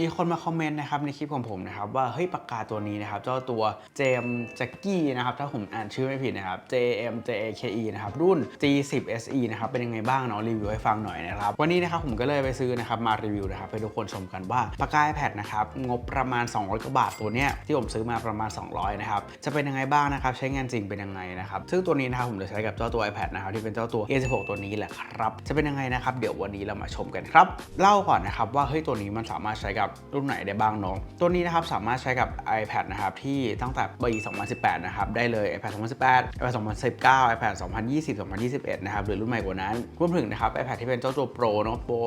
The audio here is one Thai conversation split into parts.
มีคนมาคอมเมนต์นะครับในคลิปของผมนะครับว่าเฮ้ยปากกาตัวนี้นะครับเจ้าตัว JM Jackie นะครับถ้าผมอ่านชื่อไม่ผิดนะครับ JM JAKE นะครับรุ่น G10 SE นะครับเป็นยังไงบ้างเนาะรีวิวให้ฟังหน่อยนะครับ วันนี้นะครับผมก็เลยไปซื้อนะครับมารีวิวนะครับให้ทุกคนชมกันว่าปากกา iPad นะครับงบประมาณ 200กว่าบาทตัวเนี้ยที่ผมซื้อมาประมาณ 200นะครับจะเป็นยังไงบ้างนะครับใช้งานจริงเป็นยังไงนะครับซึ่งตัวนี้นะครับผมจะใช้กับเจ้าตัว iPad นะครับที่เป็นเจ้าตัว A16 ตัวนี้แหละครับจะเป็นยังไงนะครับเดี๋ยววันนี้เรามาชมกันครับเล่าก่อนนะครับว่าเฮ้ยตัวนี้มันสามารถใช้กับับรุ่นไหนได้บ้างเนาะตัวนี้นะครับสามารถใช้กับ iPad นะครับที่ตั้งแต่ปี2018 นะครับได้เลย iPad 2018 iPad 2019 iPad 2020 2021 นะครับหรือรุ่นใหม่กว่านั้นรวมถึงนะครับ iPad ที่เป็นเจ้าตัว Pro เนาะ Pro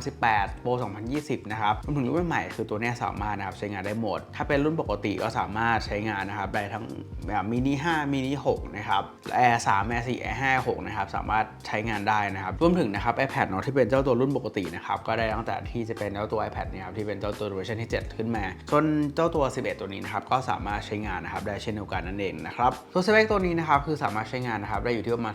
2018 Pro 2020 นะครับรวมถึงรุ่นใหม่คือตัวนี้สามารถนะครับใช้งานได้หมด ถ้าเป็นรุ่นปกติก็สามารถใช้งานนะครับได้ทั้งแบบมินิ5มินิ6นะครับ Air 3 Air 4 Air 5 6นะครับสามารถใช้งานได้นะครับรวมถึงนะครับ iPad เนาะที่เป็นเจ้าตัวรุ่นปกตินะครับก็ได้ตั้งแต่ที่จะเป็นเจ้าตัว iPad เนี่ยครับที่เป็นเจ้าตัวเวอร์ชันที่ 7 ขึ้นมา จนเจ้าตัว 11 ตัวนี้นะครับก็สามารถใช้งานนะครับได้เช่นเดียวกันนั่นเองนะครับตัวสเปคตัวนี้นะครับคือสามารถใช้งานนะครับได้อยู่ที่ประมาณ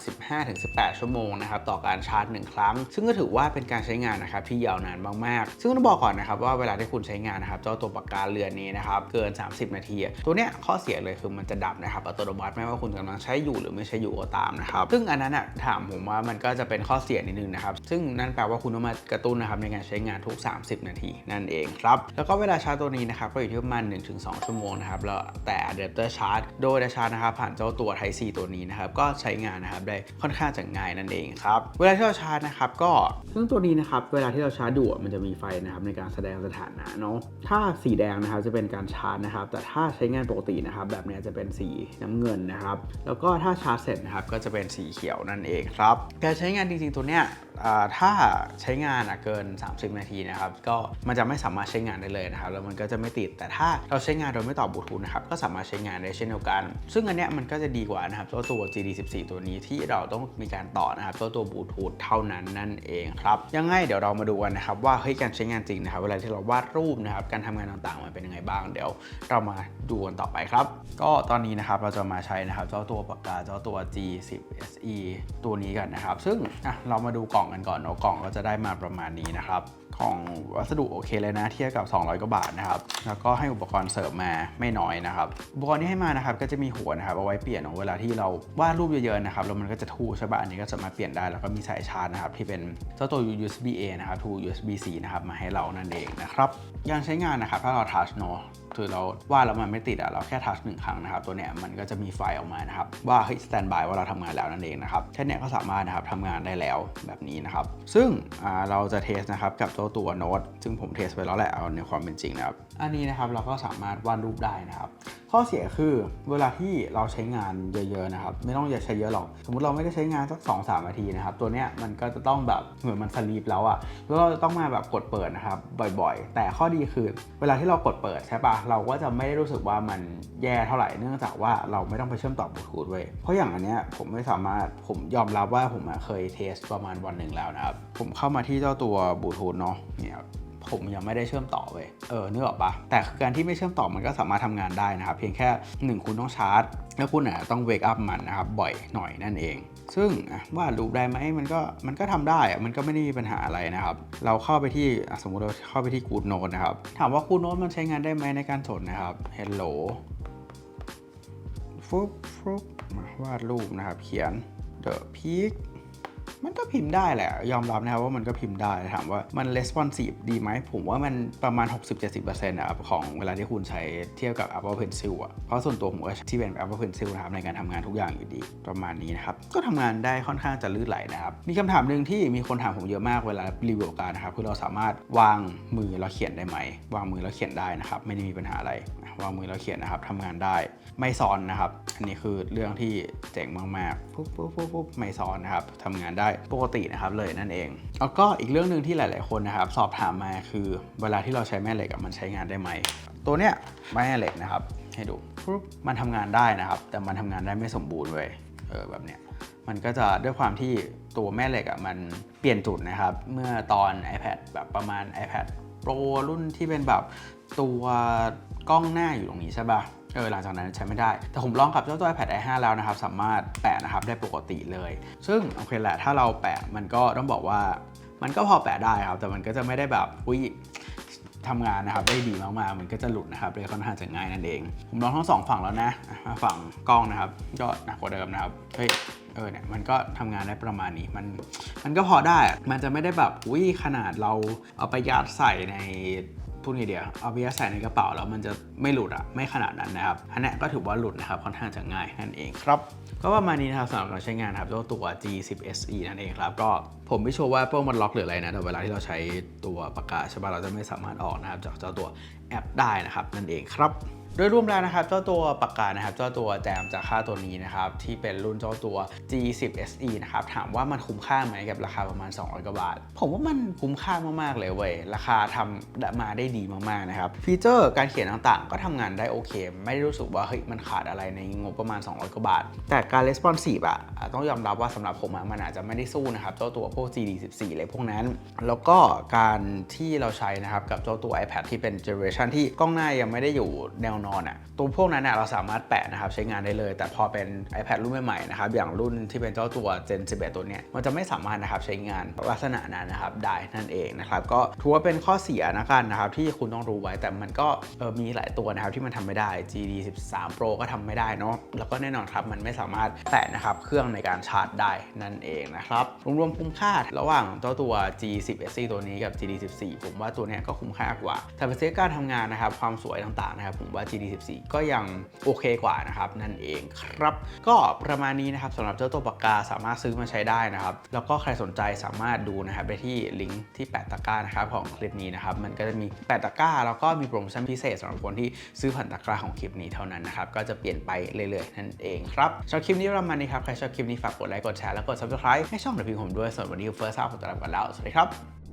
15-18 ชั่วโมงนะครับต่อการชาร์จ 1 ครั้ง ซึ่งก็ถือว่าเป็นการใช้งานนะครับที่ยาวนานมากๆ ซึ่งต้องบอกก่อนนะครับว่าเวลาที่คุณใช้งานนะครับเจ้าตัวปากกาเรือนนี้นะครับเกิน 30 นาที ตัวเนี้ยข้อเสียเลยคือมันจะดับนะครับอัตโนมัติไม่ว่าคุณกำลังใช้อยู่หรือไม่ใช้อยู่ก็ตามนะครับซึ่งอันนั้นอะถามผมว่ามันก็จะเป็นข้อเสียนิดนึงนะครับซึ่งนั่นแปลว่าคุณต้องมากระตุ้นนะครับในการใช้งานทุก 30 นาทีนั่นเองครับ แล้วก็เวลาชาร์จตัวนี้นะครับก็อยู่ที่ประมาณ 1-2 ชั่วโมงนะครับแล้วแต่อะแดปเตอร์ชาร์จโดยจะชาร์จนะครับผ่านเจ้าตัว Type C ตัวนี้นะครับก็ใช้งานนะครับได้ค่อนข้างจะง่ายนั่นเองครับเวลาที่เราชาร์จนะครับก็ซึ่งตัวนี้นะครับเวลาที่เราชาร์จด่วนมันจะมีไฟนะครับในการแสดงสถานะเนาะถ้าสีแดงนะครับจะเป็นการชาร์จนะครับแต่ถ้าใช้งานปกตินะครับแบบนี้จะเป็นสีน้ำเงินนะครับแล้วก็ถ้าชาร์จเสร็จนะครับก็จะเป็นสีเขียวนั่นเองครับการใช้งานจริงๆตัวเนี้ยถ้าใช้งานเกิน 30 นาทีนะครับก็มันจะไม่สามารถมาใช้งานได้เลยนะครับแล้วมันก็จะไม่ติดแต่ถ้าเราใช้งานโดยไม่ต่อบลูทูธนะครับก็สามารถใช้งานได้เช่นเดียวกัน ซึ่งอันเนี้ยมันก็จะดีกว่านะครับเจ้าตัว GD14 ตัวนี้ที่เราต้องมีการต่อนะครับเจ้าตัวบลูทูธเท่านั้นนั่นเองครับยังไงเดี๋ยวเรามาดูกันนะครับว่าเฮ้ยการใช้งานจริงนะครับเวลาที่เราวาดรูปนะครับการทำงานต่างๆมันเป็นยังไงบ้างเดี๋ยว เรามาดูกันต่อไปครับ ก็ตอนนี้นะครับเราจะมาใช้นะครับเจ้าตัวปากกาเจ้าตัว G10 SE ตัวนี้กันนะครับ ซึ่งอะเรามาดูกล่องกันก่อนเนาะกล่องก็จะได้มาประมาณนี้นะครับ ของวัสดุโอเคเลยนะเทียบกับ 200 กว่าบาทนะครับ แล้วก็ให้อุปกรณ์เสริมมาไม่น้อยนะครับ อุปกรณ์ที่ให้มานะครับก็จะมีหัวนะครับเอาไว้เปลี่ยนเวลาที่เราวาดรูปเยอะๆนะครับแล้วมันก็จะทู่ใช่ปะอันนี้ก็สามารถเปลี่ยนได้แล้วก็มีสายชาร์จนะครับที่เป็นเจ้าตัว USB A นะครับทู USB C นะครับมาให้เรานั่นเองนะครับยังใช้งานนะครับถ้าเราทัชเนาะ คือเราวาดแล้วมันไม่ติดอะเราแค่ทัชหนึ่งครั้งนะครับตัวเนี้ยมันก็จะมีไฟออกมานะครับว่าเฮ้ยสแตนบายว่าเราทำงานแล้วนั่นเองนะครับแค่เนี้ยก็สามารถนะครับทำงานได้แล้วแบบนี้นะครับซึ่งเราจะเทสนะครับกับตัวตัวโน้ตซึ่งผมเทสไปแล้วแหละเอาในความเป็นจริงนะครับอันนี้นะครับเราก็สามารถวาดรูปได้นะครับ ข้อเสียคือเวลาที่เราใช้งานเยอะๆนะครับ ไม่ต้องอย่าใช้เยอะหรอก สมมติเราไม่ได้ใช้งานสัก2อสามนาทีนะครับ ตัวเนี้ยมันก็จะต้องแบบเหมือนมันสลีปแล้วอะแล้วเราจะต้องมาแบบกดเปิดนะครับบ่อยๆ แต่ข้อดีคือเวลาที่เรากดเปิดใช่ปะเราก็จะไม่ได้รู้สึกว่ามันแย่เท่าไหร่เนื่องจากว่าเราไม่ต้องไปเชื่อมต่อบลูทูธเว้ยเพราะอย่างอันเนี้ยผมไม่สามารถผมยอมรับว่าผมเคยเทสประมาณวันหนึ่งแล้วนะครับผมเข้ามาที่เจ้าตัวบลูทูธเนาะเนี่ย ผมยังไม่ได้เชื่อมต่อเว้ยเออนึกออกปะแต่คือการที่ไม่เชื่อมต่อมันก็สามารถทำงานได้นะครับเพียงแค่หนึ่งคุณต้องชาร์จ แล้วคุณอะต้องเวกอัพมันนะครับบ่อยหน่อยนั่นเอง ซึ่งอะวาดรูปได้ไหมมันก็มันก็ทำได้มันก็ไม่ได้มีปัญหาอะไรนะครับ เราเข้าไปที่สมมุติเราเข้าไปที่ Good Note นะครับถามว่า Good Note มันใช้งานได้ไหมในการสนนะครับ Hello ฟุบฟุบมาวาดรูปนะครับ เขียน The Peak มันก็พิมพ์ได้แหละ ยอมรับนะครับว่ามันก็พิมพ์ได้ถามว่ามัน responsive ดีไหม ผมว่ามันประมาณ 60-70%นะครับของเวลาที่คุณใช้เทียบกับ Apple Pencil อะเพราะส่วนตัวผมก็ที่เป็น Apple Pencil นะครับในการทำงานทุกอย่างอยู่ดีประมาณนี้นะครับ ก็ทำงานได้ค่อนข้างจะลื่นไหลนะครับ มีคำถามหนึ่งที่มีคนถามผมเยอะมากเวลารีวิวการนะครับคือเราสามารถวางมือแล้วเขียนได้ไหม วางมือแล้วเขียนได้นะครับ ไม่ได้มีปัญหาอะไรวางมือแล้วเขียนนะครับทำงานได้ไม่ซ้อนนะครับ อันนี้คือเรื่องที่เจ๋งมากๆปุ๊บปุ๊บปุ๊บปุ๊บไม่ซ้อนนะครับทำงานได้ปกตินะครับเลยนั่นเอง แล้วก็อีกเรื่องหนึ่งที่หลาย ๆ คนนะครับสอบถามมาคือเวลาที่เราใช้แม่เหล็กอะมันใช้งานได้ไหม ตัวเนี้ยแม่เหล็กนะครับให้ดูปุ๊บมันทำงานได้นะครับ แต่มันทำงานได้ไม่สมบูรณ์เลยเออแบบเนี้ยมันก็จะด้วยความที่ตัวแม่เหล็กอะมันเปลี่ยนจุดนะครับ เมื่อตอน iPad แบบประมาณ iPad Pro รุ่นที่เป็นแบบ ตัวกล้องหน้าอยู่ตรงนี้ใช่ป่ะเออหลังจากนั้นใช้ไม่ได้ แต่ผมลองกับเจ้าตัว iPad Air 5 แล้วนะครับ สามารถแปะนะครับได้ปกติเลย ซึ่งโอเคแหละถ้าเราแปะมันก็ต้องบอกว่า มันก็พอแปะได้ครับ แต่มันก็จะไม่ได้แบบอุ้ยทำงานนะครับได้ดีมากๆมันก็จะหลุดนะครับเลยค่อนข้างจะง่ายนั่นเอง ผมลองทั้งสองฝั่งแล้วนะฝั่งกล้องนะครับก็หนักกว่าเดิมนะครับเฮ้ยเออเนี่ยมันก็ทำงานได้ประมาณนี้มันมันก็พอได้ มันจะไม่ได้แบบอุ้ยขนาดเราเอาไปยัดใส่ใน พูดไงเดียวเอาไปยัดใส่ในกระเป๋าแล้วมันจะไม่หลุดอะไม่ขนาดนั้นนะครับอันเนี้ยก็ถือว่าหลุดนะครับค่อนข้างจะง่ายนั่นเองครับก็ประมาณนี้นะครับสำหรับการใช้งานนะครับเจ้าตัว G10 SE นั่นเองครับก็ผมไม่ชัวร์ว่าพวกมันล็อกหรืออะไรนะแต่เวลาที่เราใช้ตัวปากกาใช่ป่ะเราจะไม่สามารถออกนะครับจากเจ้าตัวแอปได้นะครับนั่นเองครับ โดยรวมแล้วนะครับเจ้าตัวปากกานะครับเจ้าตัวแจมจากค่าตัวนี้นะครับที่เป็นรุ่นเจ้าตัว G10 SE นะครับถามว่ามันคุ้มค่าไหมกับราคาประมาณ 200กว่าบาท ผมว่ามันคุ้มค่ามากๆเลยเว้ยราคาทำมาได้ดีมากๆนะครับฟีเจอร์การเขียนต่างๆ ก็ทำงานได้โอเค ไม่ได้รู้สึกว่าเฮ้ยมันขาดอะไรในงบประมาณ 200กว่าบาท แต่การ responsive อะต้องยอมรับว่าสำหรับผมมันอาจจะไม่ได้สู้นะครับเจ้าตัวพวก G14 อะไรพวกนั้น แล้วก็การที่เราใช้นะครับกับเจ้าตัว iPad ที่เป็น generation ที่กล้องหน้ายังไม่ได้อยู่แนวนอนอะตัวพวกนั้นเราสามารถแปะนะครับใช้งานได้เลย แต่พอเป็น iPad รุ่นใหม่ๆนะครับอย่างรุ่นที่เป็นเจ้าตัว Gen 11 ตัวเนี้ยมันจะไม่สามารถนะครับใช้งานลักษณะนั้นนะครับได้นั่นเองนะครับก็ถือว่าเป็นข้อเสียนะกันนะครับที่คุณต้องรู้ไว้แต่มันก็เออมีหลายตัวนะครับที่มันทำไม่ได้ GD 13 Pro ก็ทำไม่ได้เนาะแล้วก็แน่นอนครับมันไม่สามารถแตะนะครับเครื่องในการชาร์จได้นั่นเองนะครับรวมๆคุ้มค่าระหว่างเจ้าตัว G10 SE ตัวนี้กับ GD 14ผมว่าตัวเนี้ยก็คุ้มค่ากว่าแต่ป็นเรื่องการทำงานนะครับความสวยต่างๆนะครับผมว่า G 14 ก็ยังโอเคกว่านะครับนั่นเองครับ ก็ประมาณนี้นะครับสำหรับเจ้าตัวปากกาสามารถซื้อมาใช้ได้นะครับ แล้วก็ใครสนใจสามารถดูนะครับได้ที่ลิงก์ที่แปะตะกร้านะครับของคลิปนี้นะครับมันก็จะมีแปะตะกร้า แล้วก็มีโปรโมชั่นพิเศษสำหรับคนที่ซื้อผ่านตะกร้าของคลิปนี้เท่านั้นนะครับก็จะเปลี่ยนไปเรื่อยๆนั่นเองครับชอบคลิปนี้ประมาณนี้ครับใครชอบคลิปนี้ฝากกดไลค์กดแชร์แล้วกด subscribe ให้ช่องเดอะพิมผมด้วยส่วนวันนี้เฟิร์สซาขอตัวลาไปก่อนแล้วสวัสดีครับ